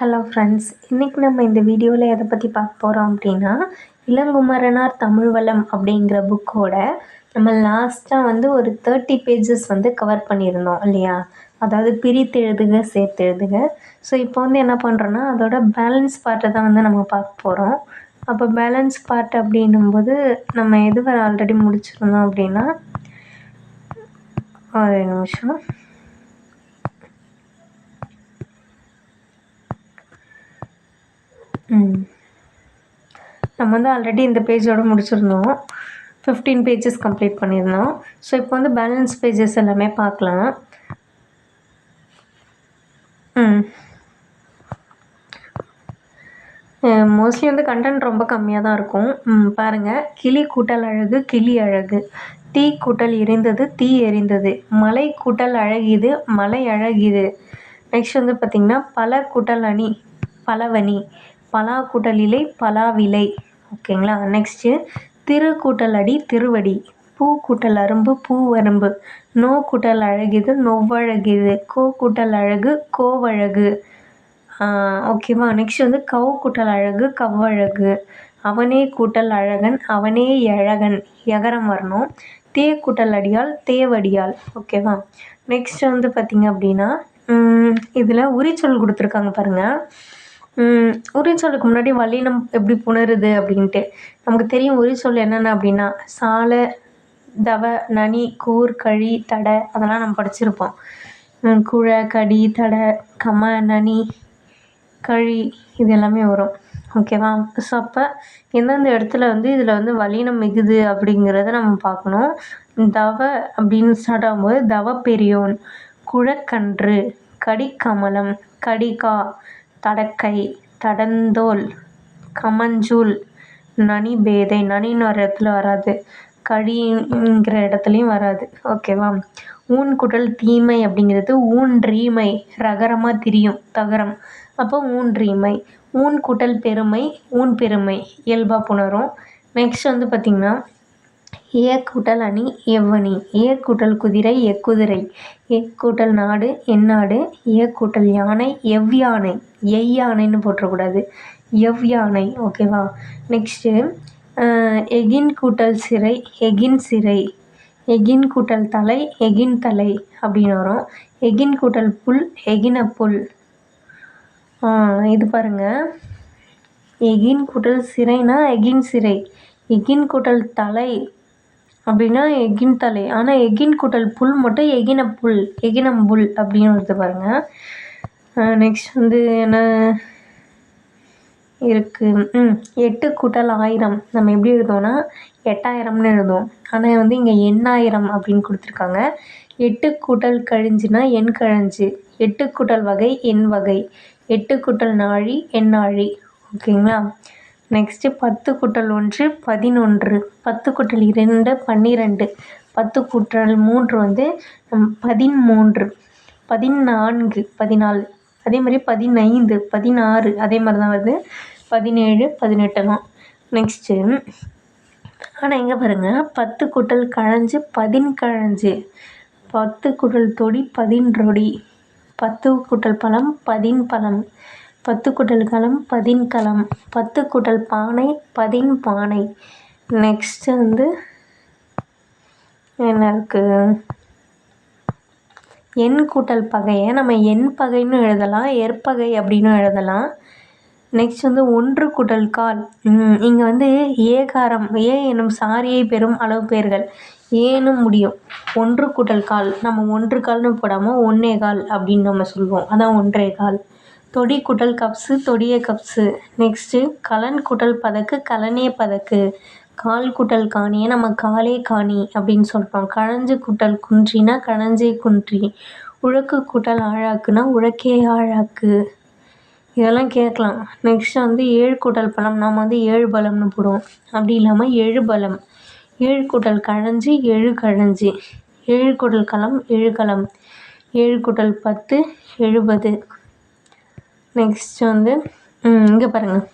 Hello friends இன்றைக்கி நம்ம இந்த வீடியோவில் எதை பற்றி பார்க்க போகிறோம் அப்படின்னா இளங்குமரனார் தமிழ் வளம் அப்படிங்கிற புக்கோட நம்ம லாஸ்ட்டாக வந்து ஒரு தேர்ட்டி பேஜஸ் வந்து கவர் பண்ணியிருந்தோம் இல்லையா? அதாவது பிரித்து எழுதுக சேர்த்து எழுதுக. ஸோ இப்போ வந்து என்ன பண்ணுறோன்னா அதோட பேலன்ஸ் பார்ட்டை தான் வந்து நம்ம பார்க்க போகிறோம் அப்போ பேலன்ஸ் பார்ட் அப்படின்னும்போது நம்ம எது வரை ஆல்ரெடி முடிச்சிருந்தோம் அப்படின்னா ஒரு நிமிஷம். நம்ம வந்து ஆல்ரெடி இந்த பேஜோடு முடிச்சிருந்தோம். ஃபிஃப்டீன் பேஜஸ் கம்ப்ளீட் பண்ணியிருந்தோம். ஸோ இப்போ வந்து பேலன்ஸ் பேஜஸ் எல்லாமே பார்க்கலாம். மோஸ்ட்லி வந்து கண்டென்ட் ரொம்ப கம்மியாக தான் இருக்கும். பாருங்கள் கிளி கூட்டல் அழகு கிளி அழகு. தீ கூட்டல் எரிந்தது தீ எரிந்தது. மலை கூட்டல் அழகிது மலை அழகிது நெக்ஸ்ட் வந்து பார்த்திங்கன்னா பல கூட்டல் அணி பலவனி பலா கூட்டல் இலை பலாவிலை ஓகேங்களா? நெக்ஸ்ட்டு திரு கூட்டல் அடி திருவடி. பூ கூட்டல் அரும்பு பூவரும்பு நோ கூட்டல் அழகிது நொவ்வழகிது. கோ கூட்டல் அழகு கோவழகு. ஓகேவா? நெக்ஸ்ட் வந்து கவு கூட்டல் அழகு கவ்வழகு. அவனே கூட்டல் அழகன் அவனே அழகன் எகரம் வரணும். தே கூட்டல் அடியால் தேவடியால் ஓகேவா? நெக்ஸ்ட் வந்து பார்த்திங்க அப்படின்னா இதில் உரிச்சொல் கொடுத்துருக்காங்க பாருங்கள் உரிச்சொல்லுக்கு முன்னாடி வல்லினம் எப்படி புணருது அப்படின்ட்டு. நமக்கு தெரியும் உரிச்சொல் என்னென்ன அப்படின்னா சால தவ நனி கூர் கழி தடை அதெல்லாம் நம்ம படிச்சிருப்போம். குழ கடி தடை கம நனி கழி இது எல்லாமே வரும். ஓகேவா ஸோ அப்போ எந்தெந்த இடத்துல வந்து இதில் வந்து வலினம் மிகுது அப்படிங்கிறத நம்ம பார்க்கணும். தவ அப்படின்னு ஸ்டார்ட் ஆகும்போது தவ பெரியோன் குழக்கன்று கடிக்கமலம் கடிகா தடக்கை தடந்தோல் கமஞ்சூல் நனிபேதை. நனின்னு வர இடத்துல வராது. கழிங்கிற இடத்துலையும் வராது. ஓகேவா ஊன் குடல் தீமை அப்படிங்கிறது ஊன்றீமை ரகரமாக திரியும் தகரம். அப்போ ஊன் ரீமை ஊன் குடல் பெருமை ஊன் பெருமை இயல்பாக புணரும். நெக்ஸ்ட் வந்து பார்த்திங்கன்னா ஏ கூட்டல் அணி எவ்வணி? ஏ கூட்டல் குதிரை எக்குதிரை. ஏ கூட்டல் நாடு எந்நாடு? ஏ கூட்டல் யானை எவ்யானை? எய் யானைன்னு எவ்யானை எவ் யானை ஓகேவா நெக்ஸ்ட்டு எகின் கூட்டல் சிறை எகின் சிறை. எகின் கூட்டல் தலை எகின் தலை அப்படின்னு வரும். எகின் கூட்டல் புல் எகின புல். இது பாருங்கள் எகின் கூட்டல் சிறைனா எகின் சிறை. எகின் கூட்டல் தலை அப்படின்னா எகின் தலை. ஆனால் எகின் கூட்டல் புல் மட்டும் எகின புல் எகினம் புல் அப்படின்னு வருது பாருங்கள் நெக்ஸ்ட் வந்து என்ன இருக்குது ம் எட்டு கூட்டல் ஆயிரம். நம்ம எப்படி எழுதுவோம்னா எட்டாயிரம்னு எழுதுவோம். ஆனால் வந்து இங்கே எண்ணாயிரம் அப்படின்னு கொடுத்துருக்காங்க. எட்டு கூட்டல் கழிஞ்சுனா எண் கழிஞ்சு. எட்டு கூட்டல் வகை எண் வகை. எட்டு கூட்டல் நாழி எண்ணாழி ஓகேங்களா? நெக்ஸ்ட்டு பத்து கூட்டல் ஒன்று பதினொன்று. பத்து கூட்டல் இரண்டு பன்னிரெண்டு. பத்து கூட்டல் மூன்று வந்து பதிமூன்று. பதினான்கு பதினாலு. அதே மாதிரி பதினைந்து பதினாறு. அதே மாதிரி தான் வருது. பதினேழு பதினெட்டுலாம் நெக்ஸ்ட்டு ஆனால் எங்கே பாருங்கள் பத்து கூட்டல் கழஞ்சு பதின்கழஞ்சு. பத்து கூட்டல் தொடி பதின்றொடி. பத்து கூட்டல் பழம் பதின் பழம் பத்து கூட்டல் களம் பதின் களம் பத்து கூட்டல் பானை பதின் பானை நெக்ஸ்ட்டு வந்து என்ன இருக்குது எண் கூட்டல் பகையை நம்ம எண் பகைன்னு எழுதலாம் ஏற்பகை அப்படின்னு எழுதலாம். நெக்ஸ்ட் வந்து ஒன்று கூட்டல் கால். இங்கே வந்து ஏகாரம். ஏ எனும் சாரியை பெறும் அளவு பெயர்கள். ஏனும் முடியும். ஒன்று கூட்டல் கால். நம்ம ஒன்று கால்னு போடாமல் ஒன்றே கால் அப்படின்னு நம்ம சொல்லுவோம். அதான் ஒன்றே கால். தொடி குட்டல் கப்ஸு தொடிய கப்ஸு நெக்ஸ்ட்டு கலன் குடல் பதக்கு கலனே பதக்கு. கால் குட்டல் காணியை நம்ம காலே காணி அப்படின்னு சொல்கிறோம் கழஞ்சு குட்டல் குன்றினா கழஞ்சே குன்றி. உழக்கு கூட்டல் ஆழாக்குனா உழக்கே ஆழாக்கு. இதெல்லாம் கேட்கலாம். நெக்ஸ்ட் வந்து ஏழு கூட்டல் பழம். நாம் வந்து ஏழு பலம்னு போடுவோம் அப்படி இல்லாமல் ஏழு பலம் ஏழு கூட்டல் கழஞ்சி ஏழு கழஞ்சி. ஏழு குடல் களம் ஏழு களம் ஏழு கூட்டல் பத்து எழுபது. நெக்ஸ்ட் வந்து இங்கே பாருங்கள்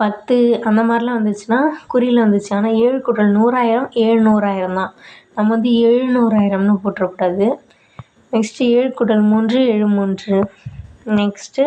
பத்து அந்த மாதிரிலாம் வந்துச்சுன்னா குறியில் வந்துச்சு. ஆனால் ஏழு கூட்டல் நூறாயிரம் ஏழ்நூறாயிரம் தான். நம்ம வந்து எழுநூறாயிரம்னு போட்டுறக்கூடாது. நெக்ஸ்ட்டு ஏழு கூட்டல் மூன்று ஏழு மூன்று. நெக்ஸ்ட்டு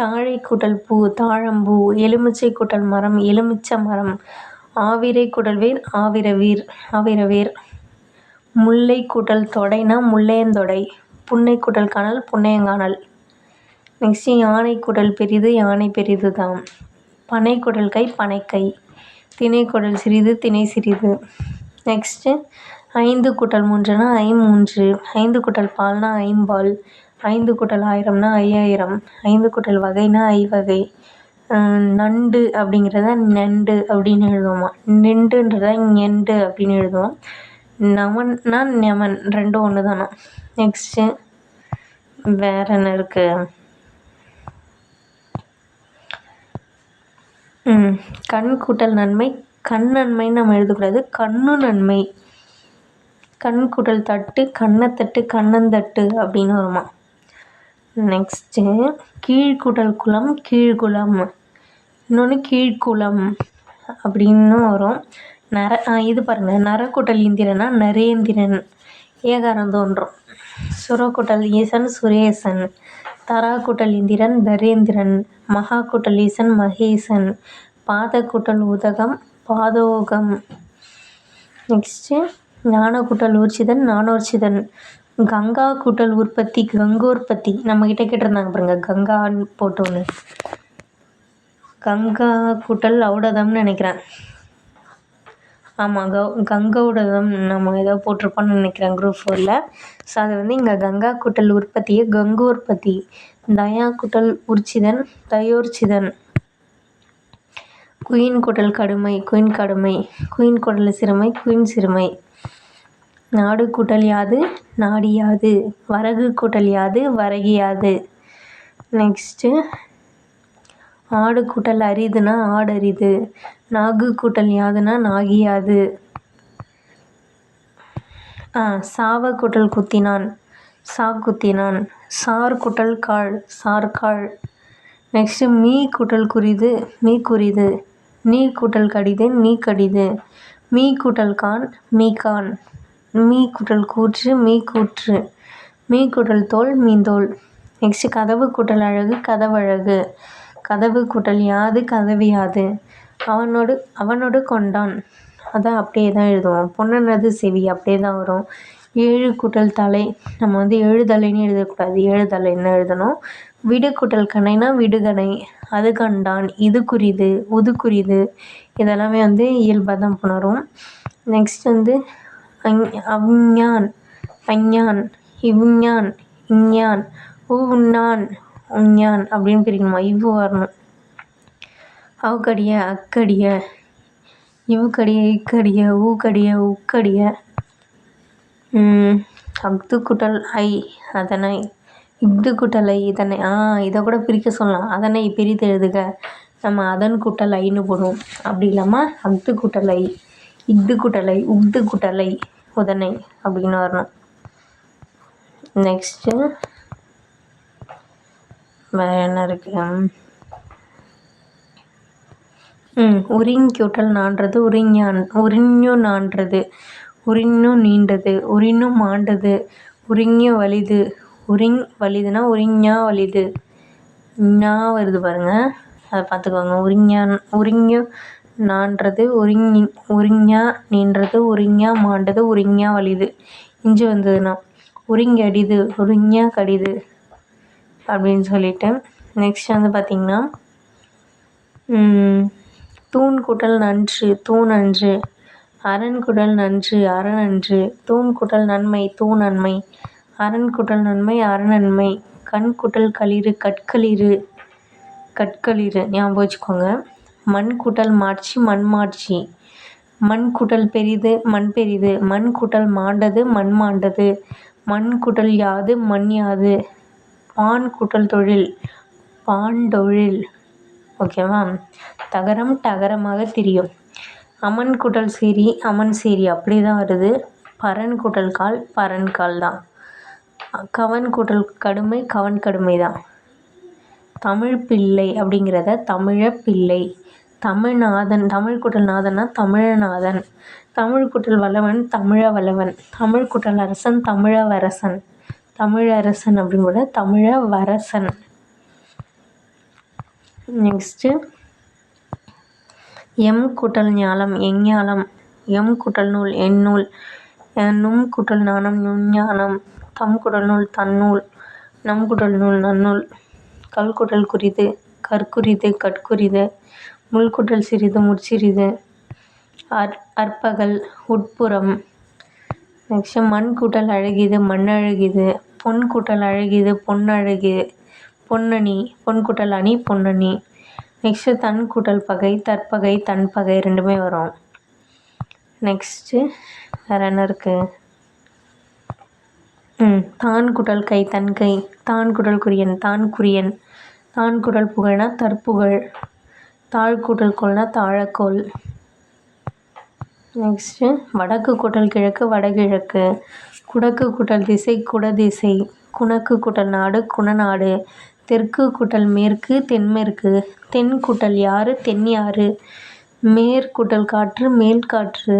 தாழை கூட்டல் பூ தாழம்பூ எலுமிச்சை கூட்டல் மரம் எலுமிச்சை மரம் ஆவிரை கூட்டல் வேர் ஆவிரவீர் ஆவிரவேர் முல்லை கூட்டல் தொடைனா முல்லையந்தொடை புன்னை குடல் காணல் புன்னையங்கானல். நெக்ஸ்ட்டு யானை குடல் பெரிது யானை பெரிது தான் பனை குடல் கை பனைக்கை. திணை குடல் சிறிது திணை சிறிது. நெக்ஸ்ட்டு ஐந்து கூட்டல் மூன்றுனா ஐமூன்று. ஐந்து குட்டல் பால்னா ஐம்பால். ஐந்து குட்டல் ஆயிரம்னா ஐயாயிரம். ஐந்து கூட்டல் வகைனா ஐவகை. நண்டு அப்படிங்கிறத நண்டு அப்படின்னு எழுதுவோமா? நெண்டுன்றத ஞெண்டு அப்படின்னு எழுதுவோம். நமன்னா நெமன் ரெண்டும் ஒன்று தானா நெக்ஸ்ட்டு வேற என்ன இருக்கு? ம் கண் கூட்டல் நன்மை கண் நன்மைன்னு நம்ம எழுதக்கூடாது. கண்ணு நன்மை. கண் கூட்டல் தட்டு கண்ணத்தட்டு கண்ணந்தட்டு அப்படின்னு வருமா? நெக்ஸ்ட்டு கீழ்கூட்டல் குளம் கீழ்குளம் இன்னொன்று கீழ்குளம் அப்படின்னு வரும். நர இது பாருங்கள் நரக்குட்டல் இந்திரனா? நரேந்திரன். ஏகாரம் தோன்றும். சுரக்குட்டல் ஈசன் சுரேசன். தராக்குட்டல் கூட்டல் இந்திரன் தரேந்திரன். மகா ஈசன் மகேசன். பாதக்குட்டல் உதகம் பாதோகம். நெக்ஸ்ட்டு ஞானக்குட்டல் ஊர்ச்சிதன் நானோர்ச்சிதன் கங்கா கூட்டல் உற்பத்தி கங்கோற்பத்தி. நம்மக்கிட்ட கேட்டிருந்தாங்க பாருங்கள் கங்கான்னு போட்டோன்னு. கங்கா கூட்டல் ஔடதம்னு நினைக்கிறேன். ஆமாம் கௌ கங்கௌடதம் நம்ம ஏதோ போட்டிருப்போம்னு நினைக்கிறேன் குரூப் ஃபோரில் ஸோ அது வந்து இங்கே கங்கா கூட்டல் உற்பத்தியை கங்கோற்பத்தி தயா கூட்டல் உர்ச்சிதன் தயோர்ச்சிதன். குயின் கூட்டல் கடுமை குயின் கடுமை குயின் குடல் சிறுமை குயின் சிறுமை. நாடு கூட்டல் யாது நாடியாது வரகு கூட்டல் யாது வரகியாது நெக்ஸ்ட்டு ஆடு கூட்டல் அரிதுனா ஆடரிது. நாகு கூட்டல் யாதுனா நாகியாது. ஆ சாவ கூட்டல் குத்தினான். சா குத்தினான். சார் கூட்டல் காள் சார்காள் நெக்ஸ்ட்டு மீ கூட்டல் குறிது மீ குறிது. நீ கூட்டல் கடிது நீ கடிது. மீ கூட்டல் கான் மீ கான். மீ கூட்டல் கூற்று மீ கூற்று. மீ கூட்டல் தோல் மீந்தோல் நெக்ஸ்ட்டு கதவு கூட்டல் அழகு கதவழகு. கதவு கூட்டல் யாது கதவு யாது அவனோடு அவனோடு கொண்டான். அதான் அப்படியே தான் எழுதுவோம். பொன்னனது செவி அப்படியே தான் வரும். ஏழு கூட்டல் தலை. நம்ம வந்து எழுதலைன்னு எழுதக்கூடாது. ஏழுதலைன்னு எழுதணும்? விடு கூட்டல் கணைனா விடுகணை அது கண்டான். இது குறிது. உது குறிது. இதெல்லாமே வந்து இயல்பாக தான் புணரும். நெக்ஸ்ட் வந்து அஞ் அஞ்ஞான் அஞ்ஞான். இவ்ஞான். இஞ்ஞான் உண்ணான் உஞ்ஞான் அப்படின்னு பிரிக்கணுமா? இவ்வு வரணும். அவுக்கடிய அக்கடிய இவுக்கடிய இக்கடிய ஊக்கடிய உக்கடிய. அஃது குட்டல் ஐ அதனை இஃது குட்டலை இதனை ஆ இதை கூட பிரிக்க சொல்லலாம். அதனை பிரித்து எழுதுக. நம்ம அதன் குட்டல் ஐன்னு போடுவோம். அப்படி இல்லாமல் அஃது குட்டலை இஃது குட்டலை ஐ குட்டலை உதனை அப்படின்னு வரணும். நெக்ஸ்ட்டு. வேறு என்ன இருக்குது ம் உரிங்கூட்டல் நான்றது உரிஞான் உரிஞ்சு நான்றது உரின்னு நீண்டது உரின்னு மாண்டது உரிஞ்சு வலிது உரிங் வலிதுன்னா உரிஞ்ஞா வலிது. ஞா வருது பாருங்கள் அதை பார்த்துக்கோங்க. உரிஞ்ஞான் உரிஞ்சு நான்றது உரிஞ் உரிஞா நீன்றது உரிஞா மாண்டது உரிஞா வலிது. இஞ்சி வந்ததுன்னா உரிங்கடிது உரிஞா கடிது. அப்படின்னு சொல்லிட்டு நெக்ஸ்ட் வந்து பார்த்திங்கன்னா தூண் குடல் நன்று தூண் அன்று அரண் குடல் நன்று அன்று தூண் குடல் நன்மை தூண் நன்மை அரண் குடல் நன்மை அரணன்மை கண் குட்டல் களிறு கற்களிறு கற்களிறு ஞாபகம் வச்சுக்கோங்க. மண் கூட்டல் மாட்சி மண் மாட்சி. மண் குடல் பெரிது மண் பெரிது. மண் கூட்டல் மாண்டது மண் மாண்டது. மண் குடல் யாது மண் யாது. பான் கூட்டல் தொழில் பாண்டொழில் ஓகேவா தகரம் டகரமாக திரியும். அமன் கூட்டல் சீரி அமன் சீரி அப்படி தான் வருது. பரன் கூட்டல் கால் பரன் கால் தான். கவன் கூட்டல் கடுமை கவன் கடுமை தான். தமிழ் பிள்ளை அப்படிங்கிறத தமிழ பிள்ளை. தமிழ்நாதன் தமிழ் கூட்டல் நாதன்னா தமிழநாதன். தமிழ் கூட்டல் வல்லவன் தமிழ வல்லவன். தமிழ் கூட்டல் அரசன் தமிழவரசன் தமிழரசன் அப்படின்னு கூட நெக்ஸ்ட்டு எம் கூட்டல் ஞாலம் எஞ்ஞாலம் எம் கூட்டல் நூல் எந்நூல் நும் கூட்டல் ஞானம் நுஞ்ஞானம் தம் குடல் நூல் தன்னூல் நம் குடல் நூல் நன்னூல் கல் குறிது கற்குரிது கட்குரிது முள் கூட்டல் சிறிது முற்சிறிது அற் அற்பகல் உட்புறம். நெக்ஸ்ட்டு மண் கூட்டல் அழகிது மண்ணழகிது பொன் கூட்டல் அழகிது பொன்னழகு பொன்னணி பொன் கூட்டல் அணி பொன்னணி. நெக்ஸ்ட்டு தன் கூட்டல் பகை தற்பகை தன்பகை ரெண்டுமே வரும். நெக்ஸ்ட்டு வேறு என்ன இருக்குது ம் தான் குடல் கை தன் கை. தான் குடல் குரியன் தான் குரியன் தான் குடல் புகழ்னா தற்புகழ். தாழ் கூட்டல் கோல்னா தாழக்கோல் நெக்ஸ்ட்டு வடக்கு கூட்டல் கிழக்கு வடகிழக்கு. குடக்கு கூட்டல் திசை குடதிசை குணக்கு கூட்டல் நாடு குணநாடு தெற்கு கூட்டல் மேற்கு தென்மேற்கு தென் குட்டல் யாரு தென் யாரு? மேற்கூட்டல் காற்று மேல்காற்று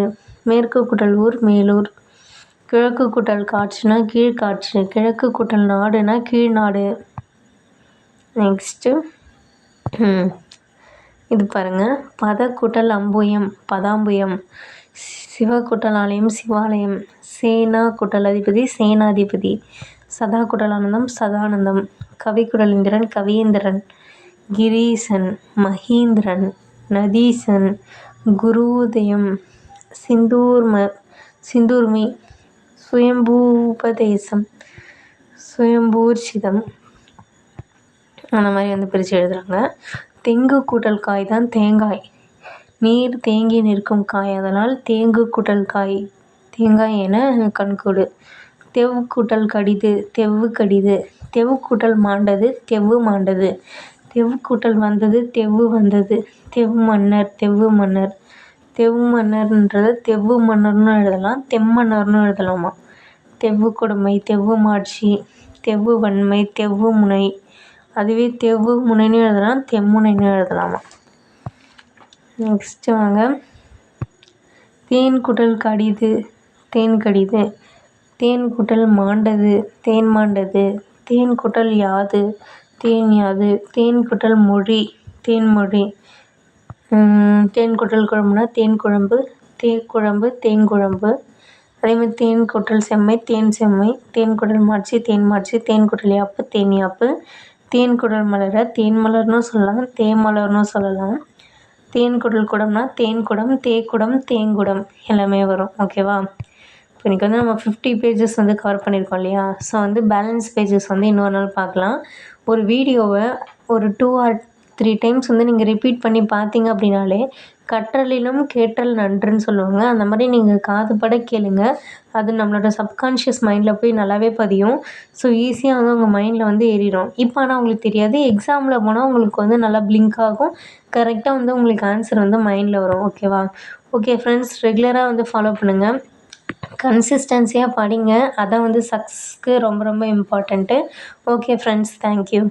மேற்கு கூட்டல் ஊர் மேலூர். கிழக்கு கூட்டல் காற்றுனா கீழ்காற்று கிழக்கு கூட்டல் நாடுனா கீழ்நாடு நெக்ஸ்ட்டு. இது பாருங்கள் பதக்குட்டல் அம்புயம் பதாம்புயம். சிவகுட்டலாலயம் ஆலயம் சிவாலயம். சேனா கூட்டல் அதிபதி சேனாதிபதி. சதா கூட்டல் சதானந்தம். கவி கூட்டல் இந்திரன் கவியேந்திரன். கிரீசன் மகீந்திரன். நதீசன் குருதயம். சிந்தூர்ம சிந்தூர்மி. சுயம்பூபதேசம் சுயம்பூர்ஷிதம் அந்த மாதிரி வந்து பிரித்து எழுதுகிறாங்க தெங்கு கூட்டல் காய் தான் தேங்காய். நீர் தேங்கி நிற்கும் காய். அதனால் தேங்கு கூட்டல் காய். தேங்காய் என கண்கூடு. தெவ் கூட்டல் கடிது தெவ்வு கடிது. தெவ் குடல் மாண்டது தெவ்வு மாண்டது. தெவ் குடல் வந்தது தெவ்வு வந்தது. தெவ் மன்னர் தெவ்வு மன்னர். தெவ் மன்னர்ன்றதை தெவ்வு மன்னர்னு எழுதலாம் தெம்மன்னர்னு எழுதலாமா? தெவ்வு கொடுமை தெவ்வு மாட்சி. தெவ்வு வன்மை தெவ்வு முனை. அதுவே தெவ்வு முனைன்னு எழுதலாம் தெம்முனைன்னு எழுதலாமா? நெக்ஸ்ட்டு வாங்க தேன் குடல் கடிது தேன் கடிது. தேன் குடல் மாண்டது தேன் மாண்டது. தேன் குடல் யாது தேன் யாது. தேன் குடல் மொழி தேன்மொழி தேன் குடல் குழம்புனா தேன் குழம்பு தேக்குழம்பு தேங்குழம்பு அதேமாதிரி தேன் குடல் செம்மை தேன் செம்மை. தேன் குடல் மாட்சி தேன் மாட்சி. தேன் குடல் யாப்பு தேன் யாப்பு. தேன் குடல் மலர தேன் மலர்னு சொல்லலாம் தேமலர்னு சொல்லலாம். தேன் குடல் குடம்னா தேன் குடம் தேக்குடம் தேங்குடம் எல்லாமே வரும் ஓகேவா இப்போ இன்றைக்கி வந்து நம்ம ஃபிஃப்டி பேஜஸ் வந்து கவர் பண்ணியிருக்கோம் இல்லையா? ஸோ வந்து பேலன்ஸ் பேஜஸ் வந்து இன்னொரு நாள் பார்க்கலாம். ஒரு வீடியோவை ஒரு டூ ஆர் த்ரீ டைம்ஸ் வந்து நீங்கள் ரிப்பீட் பண்ணி பார்த்தீங்க அப்படின்னாலே கற்றலிலும் கேட்டல் நன்றுன்னு சொல்லுவாங்க. அந்த மாதிரி நீங்கள் காதுபட கேளுங்க. அது நம்மளோட சப்கான்ஷியஸ் மைண்டில் போய் நல்லாவே பதியும். ஸோ ஈஸியாக வந்து உங்கள் மைண்டில் வந்து ஏறிடும். இப்போ ஆனால் உங்களுக்கு தெரியாது. எக்ஸாமில் போனால் உங்களுக்கு வந்து நல்லா பிளிங்க் ஆகும். கரெக்டாக வந்து உங்களுக்கு ஆன்சர் வந்து மைண்டில் வரும். ஓகேவா ஓகே ஃப்ரெண்ட்ஸ் ரெகுலராக வந்து ஃபாலோ பண்ணுங்கள் கன்சிஸ்டன்சியாக படிங்க. அதான் வந்து சக்ஸஸ்க்கு ரொம்ப ரொம்ப இம்பார்ட்டண்ட்டு ஓகே ஃப்ரெண்ட்ஸ் தேங்க்யூ